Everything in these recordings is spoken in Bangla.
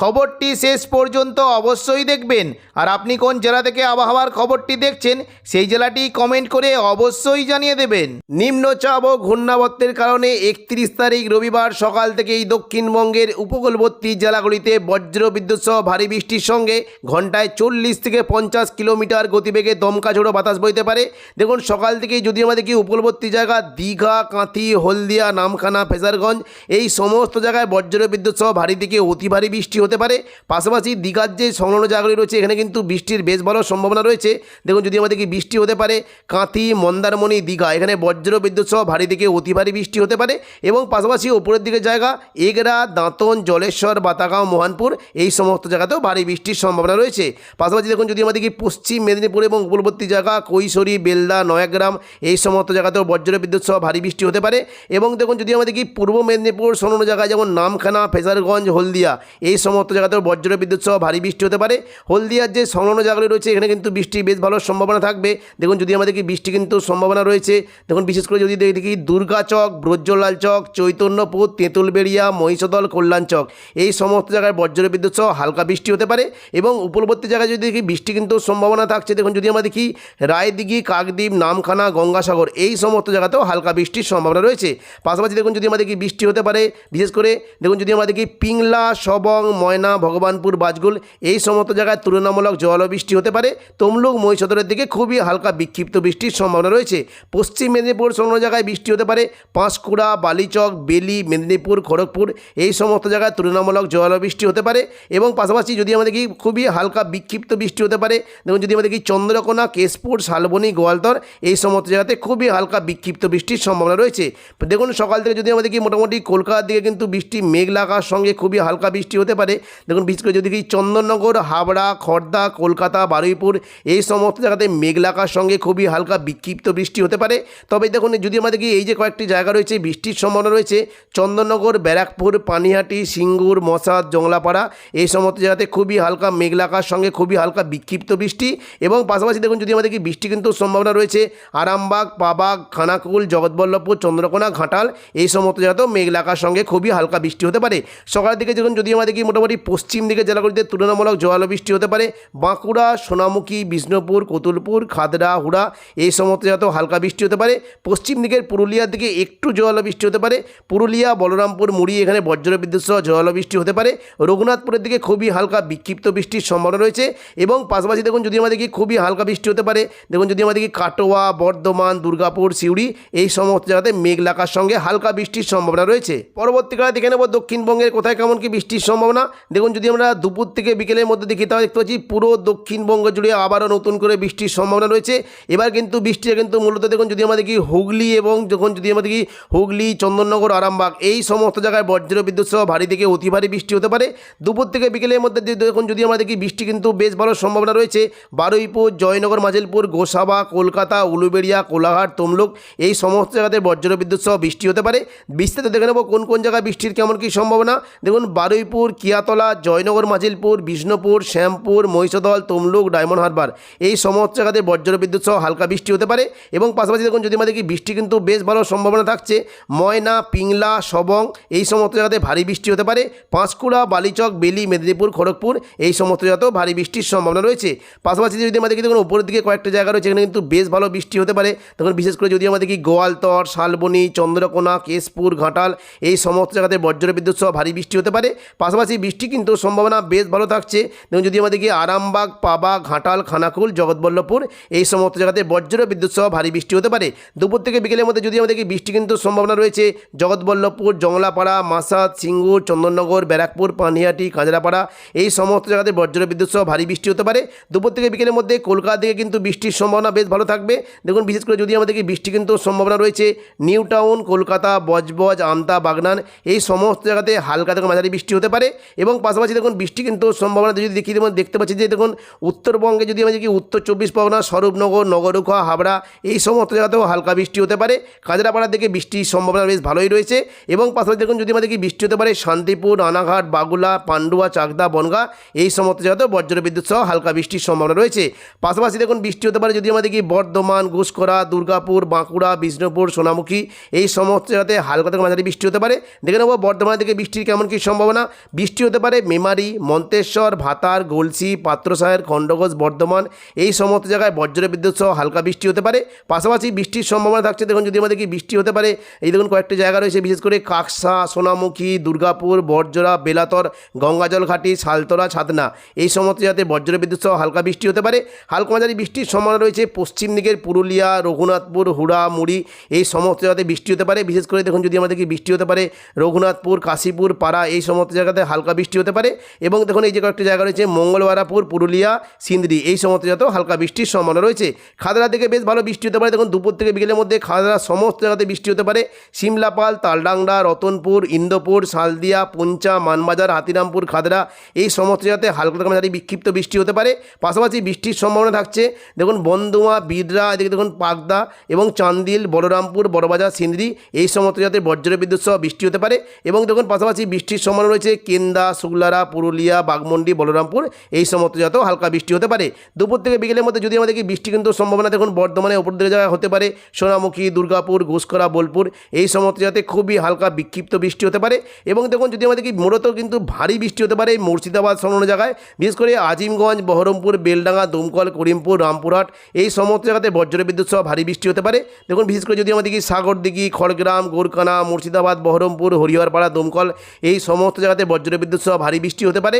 খবরটি শেষ পর্যন্ত অবশ্যই দেখবেন। আর আপনি কোন জেলা থেকে আবহাওয়ার খবরটি দেখছেন, সেই জেলাটি কমেন্ট করে অবশ্যই জানিয়ে দেবেন। নিম্নচাপ ও ঘূর্ণাবর্তের কারণে একত্রিশ তারিখ রবিবার সকাল থেকেই দক্ষিণবঙ্গের উপকূলবর্তী জেলাগুলিতে বজ্র বিদ্যুৎ সহ ভারী বৃষ্টির সঙ্গে ঘন্টায় চল্লিশ থেকে পঞ্চাশ কিলোমিটার গতিবেগে দমকা ঝোড়ো বাতাস বইতে পারে। দেখুন, সকাল থেকেই যদি আমাদের কি উপকূলবর্তী জায়গা দীঘা, কাঁথি, হলদিয়া, নামখানা, ফেজারগঞ্জ, এই সমস্ত জায়গায় বজ্র বিদ্যুৎ সহ ভারী থেকে অতি ভারী বৃষ্টি হতে পারে। পাশাপাশি দীঘার যে সংলগ্ন জায়গাগুলি রয়েছে, এখানে কিন্তু বৃষ্টির বেশ ভালো সম্ভাবনা রয়েছে। দেখুন, যদি আমাদের কি বৃষ্টি হতে পারে, কাঁথি, মন্দারমণি, দীঘা, এখানে বজ্র বিদ্যুৎ সহ ভারী থেকে অতি ভারী বৃষ্টি হতে পারে এবং পাশাপাশি ওপরের দিকে জায়গা এগরা, দাঁতন, জলেশ্বর, বাতাগাঁও, মোহনপুর, এই সমস্ত জায়গাতেও ভারী বৃষ্টির সম্ভাবনা রয়েছে। পাশাপাশি দেখুন, যদি আমাদের কি পশ্চিম মেদিনীপুর এবং উপকূলবর্তী জায়গা, কৈশোরী, বেলদা, নয়াগ্রাম, এই সমস্ত জায়গাতেও বজ্র বিদ্যুৎ সহ ভারী বৃষ্টি হতে পারে এবং দেখুন, যদি আমাদের কি পূর্ব মেদিনীপুর সংলগ্ন জায়গায় যেমন নামখানা, ফেজারগঞ্জ, হলদিয়া, এই সমস্ত জায়গাতেও বজ্র বিদ্যুৎ সহ ভারী বৃষ্টি হতে পারে। হলদিয়ার যে সংলগ্ন জায়গাগুলি রয়েছে, এখানে কিন্তু বৃষ্টির বেশ ভালো সম্ভাবনা থাকবে। দেখুন, যদি আমাদের কি বৃষ্টি কিন্তু সম্ভাবনা রয়েছে, দেখুন, বিশেষ করে যদি দেখি দুর্গাচক ব্রজলাল চক, চৈতন্যপুর, তেঁতুলবেড়িয়া, মহিষদল, কল্যাণ চক, এই সমস্ত জায়গায় বজ্র বিদ্যুৎ সহ হালকা বৃষ্টি হতে পারে এবং উপকূলবর্তী জায়গায় যদি দেখি বৃষ্টি কিন্তু সম্ভাবনা থাকছে। দেখুন, যদি আমরা দেখি রায়দিঘি, কাকদ্বীপ, নামখানা, গঙ্গাসাগর, এই সমস্ত জায়গাতেও হালকা বৃষ্টির সম্ভাবনা রয়েছে। পাশাপাশি দেখুন, যদি আমাদের কি বৃষ্টি হতে পারে, বিশেষ করে দেখুন, যদি আমরা দেখি পিংলা, সবং ময়না, ভগবানপুর, বাজগুল এই সমস্ত জায়গায় তুলনামূলক জল বৃষ্টি হতে পারে। তমলুক মহিষদরের দিকে খুবই হালকা বিক্ষিপ্ত বৃষ্টির সম্ভাবনা রয়েছে। পশ্চিম মেদিনীপুর সমস্ত জায়গায় বৃষ্টি হতে পারে। পাঁশকুড়া, বালিচক, বেলি, মেদিনীপুর, খড়গপুর এই সমস্ত জায়গায় তুলনামূলক জল বৃষ্টি হতে পারে এবং পাশাপাশি যদি আমাদের কি খুবই হালকা বিক্ষিপ্ত বৃষ্টি হতে পারে। দেখুন, যদি আমাদের কি চন্দ্রকোনা, কেশপুর, শালবনী, গোয়ালতর এই সমস্ত জায়গাতে খুবই হালকা বিক্ষিপ্ত বৃষ্টির সম্ভাবনা রয়েছে। দেখুন, সকাল থেকে যদি আমাদের কি মোটামুটি কলকাতার দিকে কিন্তু বৃষ্টি মেঘ লাগার সঙ্গে খুবই হালকা বৃষ্টি হতে পারে। দেখুন, বিশেষ করে যদি চন্দননগর, হাবড়া খড়দা কলকাতা, বারুইপুর, এই সমস্ত জায়গাতে মেঘলাকার সঙ্গে খুবই হালকা বিক্ষিপ্ত বৃষ্টি হতে পারে। তবে দেখুন, যদি আমাদের কি এই যে কয়েকটি জায়গা রয়েছে, বৃষ্টির সম্ভাবনা রয়েছে, চন্দননগর, ব্যারাকপুর, পানিহাটি, সিঙ্গুর, মশাদ, জংলাপাড়া, এই সমস্ত জায়গাতে খুবই হালকা মেঘলাকার সঙ্গে খুবই হালকা বিক্ষিপ্ত বৃষ্টি। এবং পাশাপাশি দেখুন, যদি আমাদের কি বৃষ্টি কিন্তু সম্ভাবনা রয়েছে, আরামবাগ, পাবাগ, খানাকুল, জগৎবল্লভপুর, চন্দ্রকোনা, ঘাটাল, এই সমস্ত জায়গাতেও মেঘলাকার সঙ্গে খুবই হালকা বৃষ্টি হতে পারে। সকালের দিকে যখন যদি আমাদের কি মোটামুটি পশ্চিম দিকে জেলাগুলিতে তুলনামূলক জোয়ালো বৃষ্টি হতে পারে। বাঁকুড়া, সোনামুখী, বিষ্ণুপুর, কতুলপুর খাদড়া হুড়া এই সমস্ত জায়গাতেও হালকা বৃষ্টি হতে পারে। পশ্চিম দিকের পুরুলিয়ার দিকে একটু জোয়ালো বৃষ্টি হতে পারে। পুরুলিয়া, বলরামপুর, মুড়ি এখানে বজ্র বিদ্যুৎ সহ জোয়ালো বৃষ্টি হতে পারে। রঘুনাথপুরের দিকে খুবই হালকা বিক্ষিপ্ত বৃষ্টির সম্ভাবনা রয়েছে এবং পাশাপাশি দেখুন যদি আমাদের কি খুবই হালকা বৃষ্টি হতে পারে, দেখুন যদি আমাদের কি কাটোয়া, বর্ধমান, দুর্গাপুর, সিউড়ি এই সমস্ত জায়গাতে মেঘ লাগার সঙ্গে হালকা বৃষ্টির সম্ভাবনা রয়েছে। পরবর্তীকালে দেখে নেব দক্ষিণবঙ্গের কোথায় কেমন কি বৃষ্টির সম্ভাবনা। দেখুন, যদি আমরা দুপুর থেকে বিকেলের মধ্যে দেখি, তাহলে দেখতে পাচ্ছি পুরো দক্ষিণবঙ্গ জুড়ে আবারও নতুন করে বৃষ্টির সম্ভাবনা রয়েছে। এবার কিন্তু বৃষ্টিটা কিন্তু মূলত দেখুন, যদি আমরা দেখি হুগলি এবং যখন যদি আমরা দেখি হুগলি, চন্দননগর, আরামবাগ, এই সমস্ত জায়গায় বজ্র বিদ্যুৎ সহ ভারী থেকে অতি ভারী বৃষ্টি হতে পারে। দুপুর থেকে বিকেলের মধ্যে দেখুন, যদি আমরা দেখি বৃষ্টি কিন্তু বেশ ভালো সম্ভাবনা রয়েছে। বারুইপুর, জয়নগর মাজিলপুর গোসাবা, কলকাতা, উলুবেড়িয়া, কোলাঘাট, তমলুক, এই সমস্ত জায়গাতে বজ্র বিদ্যুৎ সহ বৃষ্টি হতে পারে। বিস্তারিত দেখে নেব কোন কোন জায়গায় বৃষ্টির কেমন কী সম্ভাবনা। দেখুন, বারুইপুর কিয়াতলা জয়নগর, মাজিলপুর, বিষ্ণুপুর, শ্যামপুর, মহিষদল, তমলুক, ডায়মন্ড হারবার। এই সমস্ত জায়গাতে বজ্র বিদ্যুৎ সহ হালকা বৃষ্টি হতে পারে এবং পাশাপাশি দেখুন, যদি আমাদের বৃষ্টি কিন্তু বেশ ভালো সম্ভাবনা থাকছে, ময়না, পিংলা, সবং, এই সমস্ত জায়গাতে ভারী বৃষ্টি হতে পারে। পাঁশকুড়া, বালিচক, বেলি, মেদিনীপুর, খড়গপুর, এই সমস্ত জায়গাতেও ভারী বৃষ্টির সম্ভাবনা রয়েছে। পাশাপাশি যদি আমাদের কি দেখুন, উপরের দিকে কয়েকটা জায়গা রয়েছে, এখানে কিন্তু বেশ ভালো বৃষ্টি হতে পারে। তখন বিশেষ করে যদি আমাদের কি গোয়ালতর, শালবনি, চন্দ্রকোনা, কেশপুর, ঘাটাল, এই সমস্ত জায়গাতে বজ্র বিদ্যুৎ সহ ভারী বৃষ্টি হতে পারে। পাশাপাশি বৃষ্টি কিন্তু সম্ভাবনা বেশ ভালো থাকছে। দেখুন, যদি আমাদের কি আরামবাগ, পাবা, ঘাটাল, খানাকুল, জগৎবল্লভপুর এই সমস্ত জায়গাতে বজ্র বিদ্যুৎ সহ ভারী বৃষ্টি হতে পারে। দুপুর থেকে বিকেলের মধ্যে যদি আমাদের কি বৃষ্টি কিন্তু সম্ভাবনা রয়েছে, জগৎবল্লভপুর, জংলাপাড়া, মাসাদ, সিঙ্গুর, চন্দননগর, ব্যারাকপুর, পানিহাটি, কাঁচরাপাড়া এই সমস্ত জায়গাতে বজ্র বিদ্যুৎ সহ ভারী বৃষ্টি হতে পারে। দুপুর থেকে বিকেলের মধ্যে কলকাতা থেকে কিন্তু বৃষ্টির সম্ভাবনা বেশ ভালো থাকবে। দেখুন, বিশেষ করে যদি আমাদের কি বৃষ্টি কিন্তু সম্ভাবনা রয়েছে, নিউ টাউন, কলকাতা, বজবজ, আমতা, বাগনান এই সমস্ত জায়গাতে হালকা থেকে মাঝারি বৃষ্টি হতে পারে। এবং পাশাপাশি দেখুন, বৃষ্টি কিন্তু সম্ভাবনা যদি দেখি যেমন দেখতে পাচ্ছি যে দেখুন, উত্তরবঙ্গে যদি আমরা দেখি উত্তর চব্বিশ পরগনা, স্বরূপনগর নগরুখা হাবড়া, এই সমস্ত জায়গাতেও হালকা বৃষ্টি হতে পারে। কাজরাপাড়ার দিকে বৃষ্টির সম্ভাবনা বেশ ভালোই রয়েছে এবং পাশাপাশি দেখুন, যদি আমরা দেখি বৃষ্টি হতে পারে, শান্তিপুর, রানাঘাট, বাগুলা, পান্ডুয়া, চাকদা, বনগা, এই সমস্ত জায়গাতেও বজ্র বিদ্যুৎ সহ হালকা বৃষ্টির সম্ভাবনা রয়েছে। পাশাপাশি দেখুন, বৃষ্টি হতে পারে যদি আমরা দেখি বর্ধমান ঘুষকরা দুর্গাপুর, বাঁকুড়া, বিষ্ণুপুর, সোনামুখী, এই সমস্ত জায়গাতে হালকা থেকে মাঝারি বৃষ্টি হতে পারে। দেখে নেব বর্ধমান থেকে বৃষ্টির কেমন কী সম্ভাবনা। বৃষ্টি হতে পারে মেমারি, মন্তেশ্বর, ভাতার, গলসি, পাত্রসাহের, খণ্ডঘোষ, বর্ধমান। এই সমস্ত জায়গায় বজ্র বিদ্যুৎ সহ হালকা বৃষ্টি হতে পারে। পাশাপাশি বৃষ্টির সম্ভাবনা থাকছে। দেখুন, যদি আমাদের কি বৃষ্টি হতে পারে, এই দেখুন কয়েকটি জায়গা রয়েছে, বিশেষ করে কাকসা, সোনামুখী, দুর্গাপুর, বরজোড়া, বেলাতর গঙ্গাজল ঘাটি শালতলা, ছাতনা। এই সমস্ত জায়গাতে বজ্র বিদ্যুৎ সহ হালকা বৃষ্টি হতে পারে। হালকা মাঝারি বৃষ্টির সম্ভাবনা রয়েছে পশ্চিম দিকের পুরুলিয়া, রঘুনাথপুর, হুড়া, মুড়ি। এই সমস্ত জায়গাতে বৃষ্টি হতে পারে। বিশেষ করে দেখুন, যদি আমাদের কি বৃষ্টি হতে পারে, রঘুনাথপুর, কাশীপুর, পাড়া, এই সমস্ত জায়গাতে হালকা বৃষ্টি হতে পারে এবং দেখুন এই যে কয়েকটি জায়গা রয়েছে, মঙ্গলবারাপুর, পুরুলিয়া সিন্দ্রি এই সমস্ত জায়গাতেও হালকা বৃষ্টির সম্ভাবনা রয়েছে। খাদরা থেকে বেশ ভালো বৃষ্টি হতে পারে। দেখুন দুপুর থেকে বিকেলের মধ্যে খাদরা সমস্ত জায়গাতে বৃষ্টি হতে পারে। সিমলাপাল, তালডাংরা, রতনপুর, ইন্দোপুর, সালদিয়া, পুঞ্চা, মানবাজার, হাতিরামপুর খাদরা এই সমস্ত জায়গাতে হালকা মাঝারি বিক্ষিপ্ত বৃষ্টি হতে পারে। পাশাপাশি বৃষ্টির সম্ভাবনা থাকছে। দেখুন বন্দুয়া বিদরা, এদিকে দেখুন পাকদা এবং চান্দিল, বলরামপুর, বড়বাজার সিন্দ্রি এই সমস্ত জায়গাতে বজ্র বিদ্যুৎ সহ বৃষ্টি হতে পারে। এবং দেখুন পাশাপাশি বৃষ্টির সম্ভাবনা রয়েছে। কেন্দা শুক্লারা পুরুলিয়া বাগমন্ডি বলরামপুর এই সমস্ত জায়গাতেও হালকা বৃষ্টি হতে পারে। দুপুর থেকে বিকেলের মধ্যে যদি আমাদের বৃষ্টি কিন্তু সম্ভাবনা দেখুন বর্ধমানে উপর দিকে জায়গায় হতে পারে। সোনামুখী, দুর্গাপুর ঘুষকরা বোলপুর এই সমস্ত জায়গাতে খুবই হালকা বিক্ষিপ্ত বৃষ্টি হতে পারে এবং দেখুন যদি আমাদের কি মূলত কিন্তু ভারী বৃষ্টি হতে পারে মুর্শিদাবাদ সংলগ্ন জায়গায়, বিশেষ করে আজিমগঞ্জ, বহরমপুর, বেলডাঙ্গা, দমকল, করিমপুর, রামপুরহাট এই সমস্ত জায়গাতে বজ্র বিদ্যুৎ সহ ভারী বৃষ্টি হতে পারে। দেখুন বিশেষ করে যদি আমাদের কি সাগরদিঘি, খড়গ্রাম গোরকানা মুর্শিদাবাদ, বহরমপুর, হরিহরপাড়া, দমকল এই সমস্ত জায়গাতে বজ্র বিদ্যুৎ সহ ভারী বৃষ্টি হতে পারে।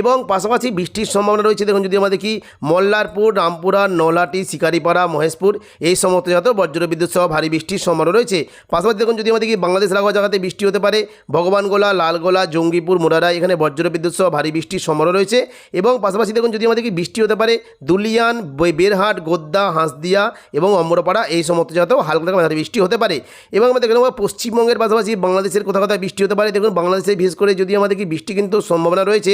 এবং পাশাপাশি বৃষ্টির সম্ভাবনা রয়েছে, দেখুন যদি আমরা দেখি, মল্লারপুর, রামপুরা নলাটি শিকারিপাড়া, মহেশপুর, এই সমস্ত জায়গাতেও বজ্রবিদ্যুৎ সহ ভারী বৃষ্টির সম্ভাবনা রয়েছে। পাশাপাশি দেখুন যদি আমাদের দেখি, বাংলাদেশ লাগোয়া জায়গাতে বৃষ্টি হতে পারে, ভগবানগোলা, লালগোলা, জঙ্গিপুর, মোরারা, এখানে বজ্রবিদ্যুৎ সহ ভারী বৃষ্টির সম্ভাবনা রয়েছে। এবং পাশাপাশি দেখুন যদি আমাদের দেখি, বৃষ্টি হতে পারে, দুলিয়ান বেরহাট, গোদ্দা, হাঁসদিয়া এবং অম্বরপাড়া এই সমস্ত জায়গাতেও হালকা থেকে বৃষ্টি হতে পারে। এবং আমাদের দেখে নেব পশ্চিমবঙ্গের পাশাপাশি বাংলাদেশের কোথাও কোথাও বৃষ্টি হতে পারে। দেখুন বাংলাদেশে বিশেষ করে যদি আমাদের কি বৃষ্টি কিন্তু সম্ভাবনা রয়েছে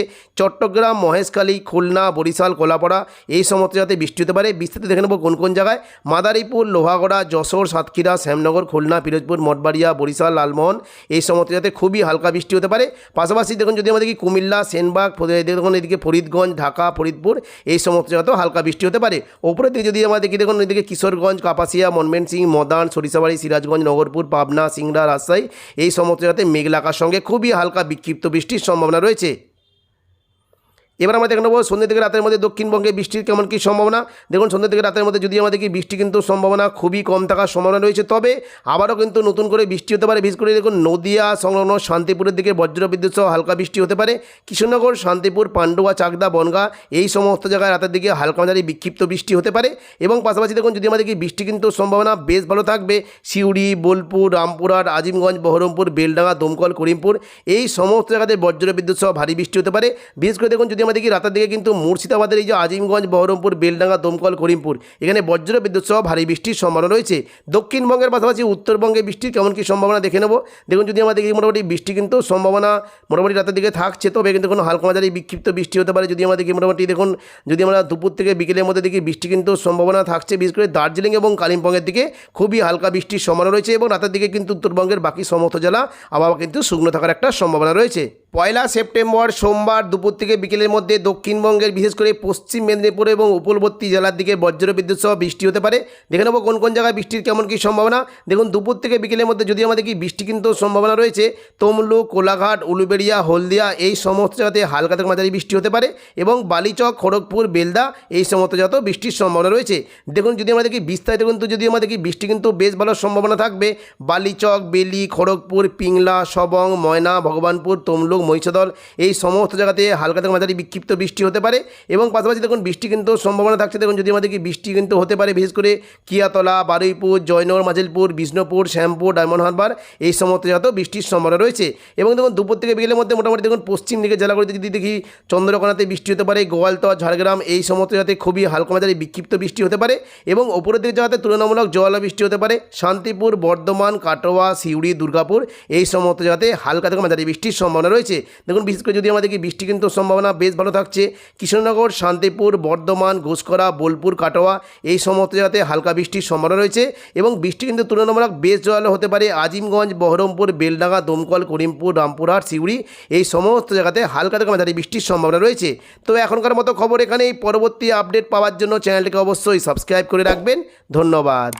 চট্টগ্রাম, মহেশখালী, খুলনা, বরিশাল, কোলাপাড়া এই সমস্ত যাতে বৃষ্টি হতে পারে। বিস্তারিত দেখে নেব কোন কোন জায়গায়। মাদারীপুর, লোহাগড়া, যশোর, সাতক্ষীরা, শ্যামনগর, খুলনা, পিরোজপুর, মঠবাড়িয়া, বরিশাল, লালমোহন এই সমস্ত জায়গাতে খুবই হালকা বৃষ্টি হতে পারে। পাশাপাশি দেখুন যদি আমাদের কি কুমিল্লা, সেনবাগ দেখুন এদিকে ফরিদগঞ্জ, ঢাকা, ফরিদপুর এই সমস্ত জায়গাতেও হালকা বৃষ্টি হতে পারে। ওপরের দিকে যদি আমাদের দেখি দেখুন এদিকে কিশোরগঞ্জ, কাপাসিয়া, মনমেনসিং, মদান, সরিষাবাড়ি, সিরাজগঞ্জ, নগরপুর, পাবনা, সিংড়া, রাজশাহী এই সমস্ত জায়গাতে মেঘলাকার সঙ্গে খুবই হালকা বিক্ষিপ্ত বৃষ্টির সম্ভাবনা রয়েছে। এবার আমরা দেখে নেব সন্ধ্যে থেকে রাতের মধ্যে দক্ষিণবঙ্গে বৃষ্টির কেমন কী সম্ভাবনা। দেখুন, সন্ধ্যে থেকে রাতের মধ্যে যদি আমাদের কি বৃষ্টি কিন্তু সম্ভাবনা খুবই কম থাকার সম্ভাবনা রয়েছে, তবে আবারও কিন্তু নতুন করে বৃষ্টি হতে পারে। বিশেষ করে দেখুন, নদিয়া, সংলগ্ন শান্তিপুরের দিকে বজ্র বিদ্যুৎ সহ হালকা বৃষ্টি হতে পারে। কৃষ্ণনগর, শান্তিপুর, পান্ডুয়া, চাকদা, বনগা এই সমস্ত জায়গায় রাতের দিকে হালকা মাঝারি বিক্ষিপ্ত বৃষ্টি হতে পারে। এবং পাশাপাশি দেখুন, যদি আমাদের কি বৃষ্টি কিন্তু সম্ভাবনা বেশ ভালো থাকবে, সিউড়ি, বোলপুর, রামপুরহাট, আজিমগঞ্জ, বহরমপুর, বেলডাঙ্গা, দমকল, করিমপুর এই সমস্ত জায়গাতে বজ্র বিদ্যুৎ সহ ভারী বৃষ্টি হতে পারে। বিশেষ করে দেখুন, যদি আমাদের কি রাতের দিকে কিন্তু মুর্শিদাবাদের এই যে আজিমগঞ্জ, বহরমপুর, বেলডাঙ্গা, দমকল, করিমপুর, এখানে বজ্র বিদ্যুৎ সহ ভারী বৃষ্টির সম্ভাবনা রয়েছে। দক্ষিণবঙ্গের পাশাপাশি উত্তরবঙ্গে বৃষ্টির কেমন কী সম্ভাবনা দেখে নেব। দেখুন, যদি আমাদের দেখি মোটামুটি বৃষ্টি কিন্তু সম্ভাবনা মোটামুটি রাতের দিকে থাকছে, তবে কিন্তু কোনো হালকা মাঝারি বিক্ষিপ্ত বৃষ্টি হতে পারে। যদি আমাদের কি মোটামুটি দেখুন, যদি আমরা দুপুর থেকে বিকেলের মধ্যে দেখি, বৃষ্টি কিন্তু সম্ভাবনা থাকছে। বিশেষ করে দার্জিলিং এবং কালিম্পংয়ের দিকে খুবই হালকা বৃষ্টির সম্ভাবনা রয়েছে এবং রাতের দিকে কিন্তু উত্তরবঙ্গের বাকি সমস্ত জেলা আবহাওয়া কিন্তু শুকনো থাকার একটা সম্ভাবনা রয়েছে। পয়লা সেপ্টেম্বর, সোমবার দুপুর থেকে বিকেলের মধ্যে দক্ষিণবঙ্গের, বিশেষ করে পশ্চিম মেদিনীপুর এবং উপকূলবর্তী জেলার দিকে বজ্র বিদ্যুৎ সহ বৃষ্টি হতে পারে। দেখে নেব কোন কোন জায়গায় বৃষ্টির কেমন কী সম্ভাবনা। দেখুন, দুপুর থেকে বিকেলের মধ্যে যদি আমাদের কি বৃষ্টি কিন্তু সম্ভাবনা রয়েছে, তমলুক, কোলাঘাট, উলুবেড়িয়া, হলদিয়া, এই সমস্ত জায়গাতে হালকা থেকে মাঝারি বৃষ্টি হতে পারে এবং বালিচক, খড়গপুর, বেলদা, এই সমস্ত জায়গাতেও বৃষ্টির সম্ভাবনা রয়েছে। দেখুন, যদি আমাদের কি বিস্তারিত কিন্তু যদি আমাদের কি বৃষ্টি কিন্তু বেশ ভালো সম্ভাবনা থাকবে, বালিচক, বেলি, খড়গপুর, পিংলা, সবং, ময়না, ভগবানপুর, তমলুক, মহিষাদল, এই সমস্ত জায়গাতে হালকা থেকে মাঝারি বিক্ষিপ্ত বৃষ্টি হতে পারে এবং পাশাপাশি দেখুন, বৃষ্টি কিন্তু সম্ভাবনা থাকছে। দেখুন, যদি আমাদের কি বৃষ্টি কিন্তু হতে পারে, বিশেষ করে কিয়াতলা, বারুইপুর, জয়নগর, মাজিলপুর, বিষ্ণুপুর, শ্যামপুর, ডায়মন্ড হারবার, এই সমস্ত জায়গাতেও বৃষ্টির সম্ভাবনা রয়েছে। এবং দেখুন, দুপুর থেকে বিকেলের মধ্যে মোটামুটি দেখুন, পশ্চিম দিকে জেলাগুলিতে যদি দেখি, চন্দ্রকোনাতে বৃষ্টি হতে পারে, গোয়ালতর, ঝাড়গ্রাম, এই সমস্ত জায়গাতে খুবই হালকা মাঝারি বিক্ষিপ্ত বৃষ্টি হতে পারে এবং ওপরের দিকে জায়গাতে তুলনামূলক জল বৃষ্টি হতে পারে। শান্তিপুর, বর্ধমান, কাটোয়া, সিউড়ি, দুর্গাপুর, এই সমস্ত জায়গাতে হালকা থেকে মাঝারি বৃষ্টির সম্ভাবনা রয়েছে। দেখুন, বিশেষ করে যদি আমাদের কি বৃষ্টি কিন্তু সম্ভাবনা বেশ ভালো থাকছে। কৃষ্ণনগর শান্তিপুর, বর্ধমান ঘোষকরা বোলপুর, কাটোয়া এই সমস্ত জায়গাতে হালকা বৃষ্টির সম্ভাবনা রয়েছে এবং বৃষ্টি কিন্তু তুলনামূলক বেশ জল হতে পারে। আজিমগঞ্জ, বহরমপুর, বেলডাঙ্গা, দমকল, করিমপুর, রামপুরহাট সিউড়ি এই সমস্ত জায়গাতে হালকা থেকে মাঝারি বৃষ্টির সম্ভাবনা রয়েছে। তো এখনকার মতো খবর এখানেই। পরবর্তী আপডেট পাওয়ার জন্য চ্যানেলটিকে অবশ্যই সাবস্ক্রাইব করে রাখবেন। ধন্যবাদ।